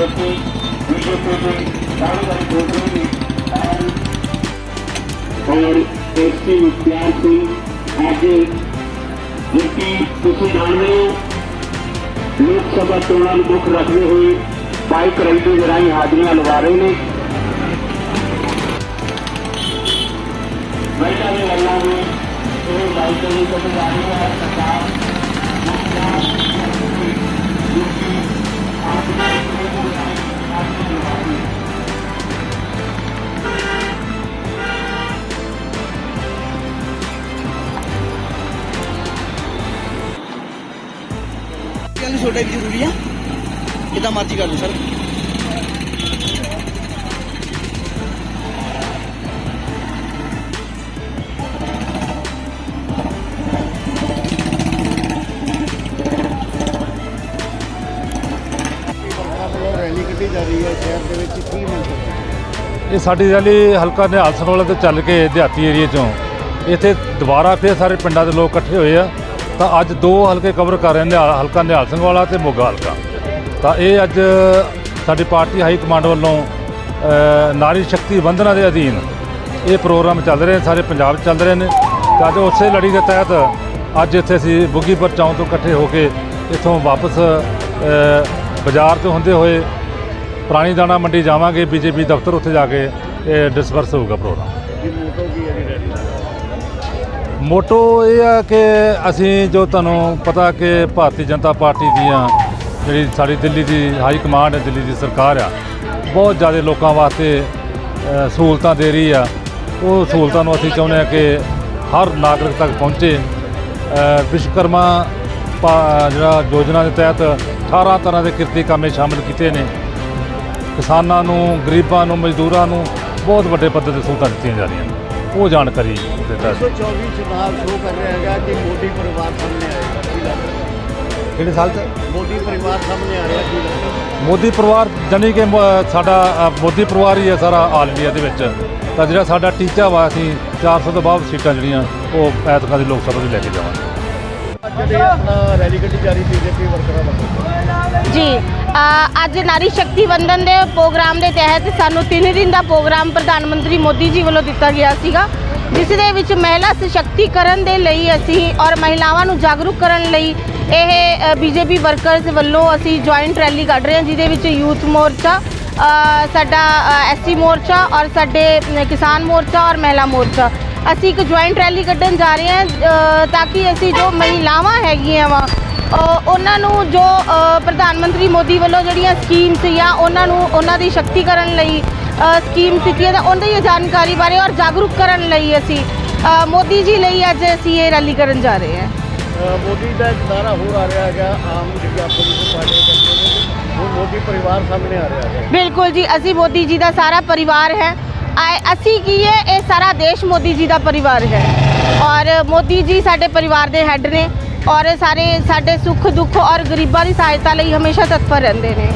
ਜੋ ਕਿ ਬੀਜੇਪੀ ਦੇ ਕਾਰਜਕਾਰੀ ਪ੍ਰੋਗਰਾਮ ਨੇ ਔਰ ਐਸਪੀ ਮੁਖਤਿਆਰ ਸਿੰਘ ਅੱਜ ਜਿੱਤੀ ਤੁਸੀਂ ਜਾਣਦੇ ਹੋ ਲੋਕ ਸਭਾ ਚੋਣਾਂ ਨੂੰ ਮੁੱਖ ਰੱਖਦੇ ਹੋਏ ਬਾਈਕ ਰੈਲੀ ਦੇ ਰਾਹੀਂ ਹਾਜ਼ਰੀਆਂ ਲਵਾ ਰਹੇ ਨੇ ਮਹਿਲਾ ਦੇ ਵੱਲੋਂ ਵੀ ਇਹ ਬਾਈਕ ਰੈਲੀ ਕੱਢੀ ਜਾ ਗੱਲ ਛੋਟਾ ਵੀ ਜ਼ਰੂਰੀ ਆ। ਕਿਦਾਂ ਮਰਜ਼ੀ ਕਰ ਲਓ ਸਰ। ਰੈਲੀ ਕੱਢੀ ਜਾ ਰਹੀ ਹੈ ਸ਼ਹਿਰ ਦੇ ਵਿੱਚ ਕੀ ਮੰਤਵ ਇਹ ਸਾਡੀ ਰੈਲੀ ਹਲਕਾ ਨਿਹਾਲ ਸਿੰਘ ਵਾਲਾ ਤੋਂ ਚੱਲ ਕੇ ਦਿਹਾਤੀ ਏਰੀਆ ਚੋਂ। ਇੱਥੇ ਦੁਬਾਰਾ ਫਿਰ ਸਾਰੇ ਪਿੰਡਾਂ ਦੇ ਲੋਕ ਇਕੱਠੇ ਹੋਏ ਆ। ਤਾਂ ਅੱਜ ਦੋ ਹਲਕੇ ਕਵਰ ਕਰ ਰਹੇ ਨੇ ਨਿਹਾਲ- ਹਲਕਾ ਨਿਹਾਲ ਸਿੰਘ ਵਾਲਾ ਤੇ ਮੋਗਾ ਹਲਕਾ। ਤਾਂ ਇਹ ਅੱਜ ਸਾਡੀ ਪਾਰਟੀ ਹਾਈ ਕਮਾਂਡ ਵੱਲੋਂ ਨਾਰੀ ਸ਼ਕਤੀ ਵੰਦਨਾ ਦੇ ਅਧੀਨ ਇਹ ਪ੍ਰੋਗਰਾਮ ਚੱਲ ਰਹੇ ਨੇ, ਸਾਰੇ ਪੰਜਾਬ 'ਚ ਚੱਲ ਰਹੇ ਨੇ। ਤਾਂ ਅੱਜ ਉਸੇ ਲੜੀ ਦੇ ਤਹਿਤ ਅੱਜ ਇੱਥੇ ਅਸੀਂ ਬੁੱਗੀਪੁਰ ਚੌਂਕ ਤੋਂ ਇਕੱਠੇ ਹੋ ਕੇ ਇੱਥੋਂ ਵਾਪਸ ਬਾਜ਼ਾਰ ਤੋਂ ਹੁੰਦੇ ਹੋਏ ਪੁਰਾਣੀ ਦਾਣਾ ਮੰਡੀ ਜਾਵਾਂਗੇ, ਬੀਜੇਪੀ ਦਫ਼ਤਰ ਉੱਥੇ ਜਾ ਕੇ, ਇਹ ਡਿਸਪਰਸ ਹੋਊਗਾ ਪ੍ਰੋਗਰਾਮ। ਮੋਟੋ ਇਹ ਆ ਕਿ ਅਸੀਂ ਜੋ ਤੁਹਾਨੂੰ ਪਤਾ ਕਿ ਭਾਰਤੀ ਜਨਤਾ ਪਾਰਟੀ ਦੀਆਂ ਜਿਹੜੀ ਸਾਡੀ ਦਿੱਲੀ ਦੀ ਹਾਈ ਕਮਾਂਡ ਹੈ ਦਿੱਲੀ ਦੀ ਸਰਕਾਰ ਆ ਬਹੁਤ ਜ਼ਿਆਦਾ ਲੋਕਾਂ ਵਾਸਤੇ ਅ, ਸਹੂਲਤਾਂ ਦੇ ਰਹੀ ਆ। ਉਹ ਸਹੂਲਤਾਂ ਨੂੰ ਅਸੀਂ ਚਾਹੁੰਦੇ ਆ ਕਿ ਹਰ ਨਾਗਰਿਕ ਤੱਕ ਪਹੁੰਚੇ। ਅ, ਵਿਸ਼ਵਕਰਮਾ ਪਾ- ਜਿਹੜਾ ਯੋਜਨਾ ਦੇ ਤਹਿਤ 18 ਤਰ੍ਹਾਂ ਦੇ ਕਿਰਤੀ ਕੰਮੇ ਸ਼ਾਮਿਲ ਕੀਤੇ ਨੇ। ਕਿਸਾਨਾਂ ਨੂੰ ਗਰੀਬਾਂ ਨੂੰ ਮਜ਼ਦੂਰਾਂ ਨੂੰ ਬਹੁਤ ਵੱਡੇ ਪੱਧਰ ਤੇ ਸਹੂਲਤਾਂ ਦਿੱਤੀਆਂ ਜਾ ਰਹੀਆਂ ਨੇ। ਉਹ ਜਾਣਕਾਰੀ ਦਿੱਤਾ 124 ਚੁਣਾਵ ਸ਼ੋਅ ਕਰ ਰਿਹਾ ਹੈਗਾ ਕਿ ਮੋਦੀ ਪਰਿਵਾਰ ਸਾਹਮਣੇ ਆਏਗਾ ਕੀ ਲੱਗਦਾ? ਕਿਹੜੇ ਸਾਲ 'ਚ? ਮੋਦੀ ਪਰਿਵਾਰ ਸਾਹਮਣੇ ਆ ਰਿਹਾ ਕੀ ਲੱਗਦਾ? ਮੋਦੀ ਪਰਿਵਾਰ ਜਾਣੀ ਕਿ ਮ- ਸਾਡਾ ਅ, ਮੋਦੀ ਪਰਿਵਾਰ ਹੀ ਹੈ ਸਾਰਾ ਆਲ ਇੰਡੀਆ ਦੇ ਵਿੱਚ। ਤਾਂ ਜਿਹੜਾ ਸਾਡਾ ਟੀਚਾ ਵਾ ਅਸੀਂ 400 ਤੋਂ ਬਾਅਦ ਸੀਟਾਂ ਜਿਹੜੀਆਂ ਉਹ ਐਤਕਾਂ ਦੀ ਲੋਕ ਸਭਾ ਦੀ ਲੈ ਕੇ ਜਾਵਾਂਗੇ। ਰੈਲੀ ਕੱਢੀ ਜਾ ਰਹੀ ਬੀਜੇਪੀ ਵਰਕਰਾਂ ਵੱਲੋਂ? ਜੀ ਅੱਜ ਨਾਰੀ ਸ਼ਕਤੀ ਵੰਦਨ ਦੇ ਪ੍ਰੋਗਰਾਮ ਦੇ ਤਹਿਤ ਸਾਨੂੰ 3 ਦਿਨ ਦਾ ਪ੍ਰੋਗਰਾਮ ਪ੍ਰਧਾਨ ਮੰਤਰੀ ਮੋਦੀ ਜੀ ਵੱਲੋਂ ਦਿੱਤਾ ਗਿਆ ਸੀਗਾ ਜਿਸ ਦੇ ਵਿੱਚ ਮਹਿਲਾ ਸਸ਼ਕਤੀਕਰਨ ਦੇ ਲਈ ਅਸੀਂ ਔਰ ਮਹਿਲਾਵਾਂ ਨੂੰ ਜਾਗਰੂਕ ਕਰਨ ਲਈ ਇਹ ਬੀਜੇਪੀ ਵਰਕਰਸ ਵੱਲੋਂ ਅਸੀਂ ਜੁਆਇੰਟ ਰੈਲੀ ਕੱਢ ਰਹੇ ਹਾਂ ਜਿਹਦੇ ਵਿੱਚ ਯੂਥ ਮੋਰਚਾ ਅ, ਸਾਡਾ ਐਸਸੀ ਮੋਰਚਾ ਔਰ ਸਾਡੇ ਕਿਸਾਨ ਮੋਰਚਾ ਔਰ ਮਹਿਲਾ ਮੋਰਚਾ। ਅਸੀਂ ਇੱਕ ਜੁਆਇੰਟ ਰੈਲੀ ਕੱਢਣ ਜਾ ਰਹੇ ਹਾਂ ਤਾਂ ਕਿ ਅਸੀਂ ਜੋ ਮਹਿਲਾਵਾਂ ਹੈਗੀਆਂ ਵਾ ਉਹਨਾਂ ਨੂੰ ਜੋ ਪ੍ਰਧਾਨ ਮੰਤਰੀ ਮੋਦੀ ਵੱਲੋਂ ਜਿਹੜੀਆਂ ਸਕੀਮਸ ਜਾਂ ਉਹਨਾਂ ਨੂੰ ਉਹਨਾਂ ਦੀ ਸ਼ਕਤੀਕਰਨ ਲਈ ਸਕੀਮ ਦਿੱਤੀਆਂ ਤਾਂ ਉਹਨਾਂ ਦੀ ਜਾਣਕਾਰੀ ਬਾਰੇ ਔਰ ਜਾਗਰੂਕ ਕਰਨ ਲਈ ਅਸੀਂ ਮੋਦੀ ਜੀ ਲਈ ਅੱਜ ਅਸੀਂ ਇਹ ਰੈਲੀ ਕਰਨ ਜਾ ਰਹੇ ਹਾਂ। ਮੋਦੀ ਦਾ ਇੱਕ ਦਾਰਾ ਹੋਰ ਆ ਰਿਹਾ ਹੈਗਾ ਆਮ ਜਿਹੜੀ ਆਪੋਜੀਸ਼ਨ ਪਾਰਟੀ ਕਰਦੇ ਨੇ ਮੋਦੀ ਪਰਿਵਾਰ ਸਾਹਮਣੇ ਆ ਰਿਹਾ ਹੈਗਾ। ਬਿਲਕੁਲ ਜੀ ਅਸੀਂ ਮੋਦੀ ਜੀ ਦਾ ਸਾਰਾ ਪਰਿਵਾਰ ਹੈ ਅਸੀਂ ਕੀ ਹੈ, ਇਹ ਸਾਰਾ ਦੇਸ਼ ਮੋਦੀ ਜੀ ਦਾ ਪਰਿਵਾਰ ਹੈ। ਔਰ ਮੋਦੀ ਜੀ ਸਾਡੇ ਪਰਿਵਾਰ ਦੇ ਹੈੱਡ ਨੇ ਔਰ ਸਾਰੇ ਸਾਡੇ ਸੁੱਖ ਦੁੱਖ ਔਰ ਗਰੀਬਾਂ ਦੀ ਸਹਾਇਤਾ ਲਈ ਹਮੇਸ਼ਾ ਤਤਪਰ ਰਹਿੰਦੇ ਨੇ।